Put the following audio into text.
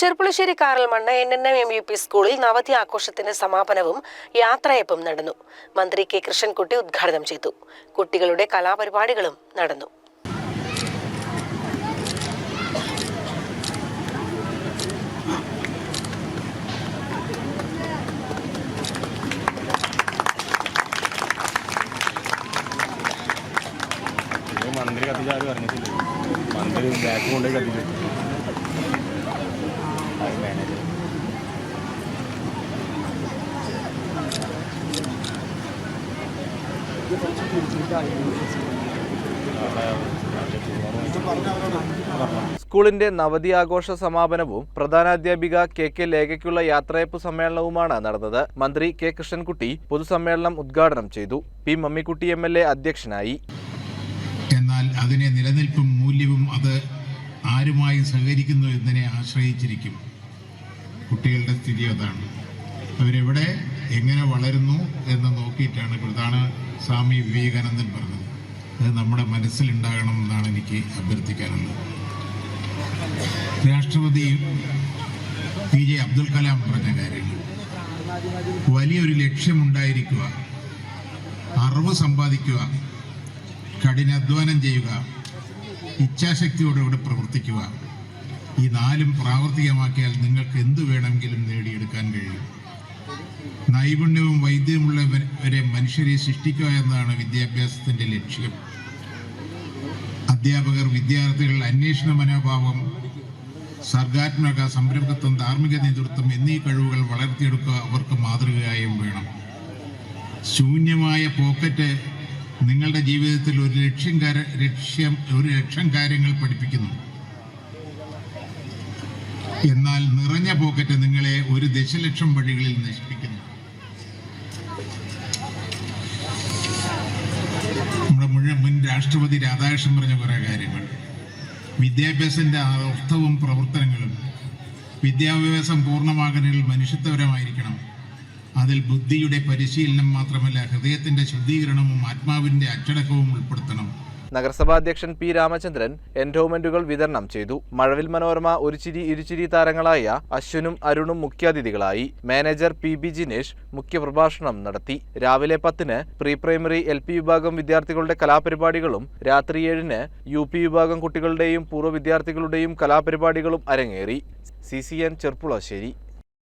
Cherpulassery Karalmanna N N M M U P സ്കൂളിൽ നവതി ആഘോഷത്തിന്റെ സമാപനവും യാത്രയപ്പും നടന്നു. മന്ത്രി കെ കൃഷ്ണൻകുട്ടി ഉദ്ഘാടനം ചെയ്തു. കുട്ടികളുടെ കലാപരിപാടികളും നടന്നു. മന്ത്രി കത്തിച്ചാലും അറിഞ്ഞിട്ടില്ല? മന്ത്രി ബാക്ക് കൊണ്ടേ കത്തിച്ചു. സ്കൂളിന്റെ നവതി ആഘോഷ സമാപനവും പ്രധാനാധ്യാപിക കെ കെ ലേഖയ്ക്കുള്ള യാത്രയപ്പ് സമ്മേളനവുമാണ് നടന്നത്. മന്ത്രി കെ കൃഷ്ണൻകുട്ടി പൊതുസമ്മേളനം ഉദ്ഘാടനം ചെയ്തു. P Mammikutty M L A അധ്യക്ഷനായി. എന്നാൽ അതിനെ നിലനിൽപ്പും മൂല്യവും അത് ആരുമായി സഹകരിക്കുന്നു എന്നതിനെ ആശ്രയിച്ചിരിക്കും. കുട്ടികളുടെ സ്ഥിതി അതാണ്. അവരെവിടെ എങ്ങനെ വളരുന്നു എന്ന് നോക്കിയിട്ടാണ് പ്രധാന സ്വാമി വിവേകാനന്ദൻ പറഞ്ഞത്. അത് നമ്മുടെ മനസ്സിലുണ്ടാകണം എന്നാണ് എനിക്ക് അഭ്യർത്ഥിക്കാനുള്ളത്. രാഷ്ട്രപതി പി ജെ അബ്ദുൽ കലാം പറഞ്ഞ കാര്യങ്ങൾ. വലിയൊരു ലക്ഷ്യമുണ്ടായിരിക്കുക അറിവ് സമ്പാദിക്കുക കഠിനാധ്വാനം ചെയ്യുക ഇച്ഛാശക്തിയോടുകൂടി പ്രവർത്തിക്കുക ഈ നാലും പ്രാവർത്തികമാക്കിയാൽ നിങ്ങൾക്ക് എന്ത് വേണമെങ്കിലും നേടിയെടുക്കാൻ കഴിയും. നൈപുണ്യവും വൈദ്യമുള്ളവരെ മനുഷ്യരെ സൃഷ്ടിക്കുക എന്നതാണ് വിദ്യാഭ്യാസത്തിന്റെ ലക്ഷ്യം. അധ്യാപകർ വിദ്യാർത്ഥികൾ അന്വേഷണ മനോഭാവം സർഗാത്മക സംരംഭത്വം ധാർമ്മിക നേതൃത്വം എന്നീ കഴിവുകൾ വളർത്തിയെടുക്കുക അവർക്ക് മാതൃകയായും വേണം. ശൂന്യമായ പോക്കറ്റ് നിങ്ങളുടെ ജീവിതത്തിൽ ഒരു ലക്ഷ്യം ലക്ഷ്യം ഒരു ലക്ഷം കാര്യങ്ങൾ പഠിപ്പിക്കുന്നു. എന്നാൽ നിറഞ്ഞ പോക്കറ്റ് നിങ്ങളെ ഒരു ദശലക്ഷം വഴികളിൽ നശിപ്പിക്കുന്നു. നമ്മുടെ മുഴുവൻ മുൻ രാഷ്ട്രപതി രാധാകൃഷ്ണൻ പറഞ്ഞ കുറേ കാര്യങ്ങൾ. വിദ്യാഭ്യാസത്തിന്റെ അർത്ഥവും പ്രവർത്തനങ്ങളും വിദ്യാഭ്യാസം പൂർണമാകുന്നതിൽ മനുഷ്യത്വപരമായിരിക്കണം. അതിൽ ബുദ്ധിയുടെ പരിശീലനം മാത്രമല്ല ഹൃദയത്തിന്റെ ശുദ്ധീകരണവും ആത്മാവിന്റെ അച്ചടക്കവും ഉൾപ്പെടുത്തണം. നഗരസഭാ അധ്യക്ഷൻ പി രാമചന്ദ്രൻ എൻഡോമെന്റുകൾ വിതരണം ചെയ്തു. മഴവിൽ മനോരമ ഒരുചിരി ഇരുചിരി താരങ്ങളായ അശ്വിനും അരുണും മുഖ്യാതിഥികളായി. മാനേജർ പി ബി ജിനേഷ് മുഖ്യപ്രഭാഷണം നടത്തി. രാവിലെ പത്തിന് പ്രീ പ്രൈമറി എൽ പി വിഭാഗം വിദ്യാർത്ഥികളുടെ കലാപരിപാടികളും രാത്രി ഏഴിന് യു പി വിഭാഗം കുട്ടികളുടെയും പൂർവ വിദ്യാർത്ഥികളുടെയും കലാപരിപാടികളും അരങ്ങേറി. C C N Cherpulassery.